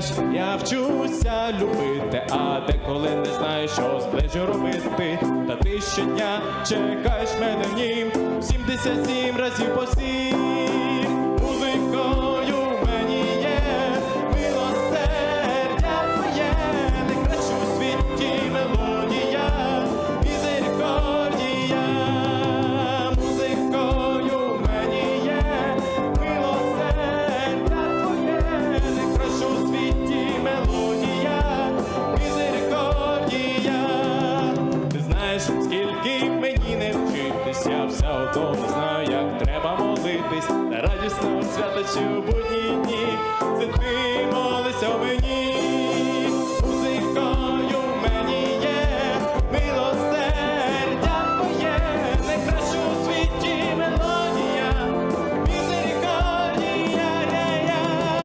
знаєш, я вчуся любити, а деколи не знаю, що з плечу робити. Та ти щодня чекаєш мене в нім 77 разів по сім. Скільки мені не вчитися, все одно не знаю, як треба молитись, та радісно святочі у будні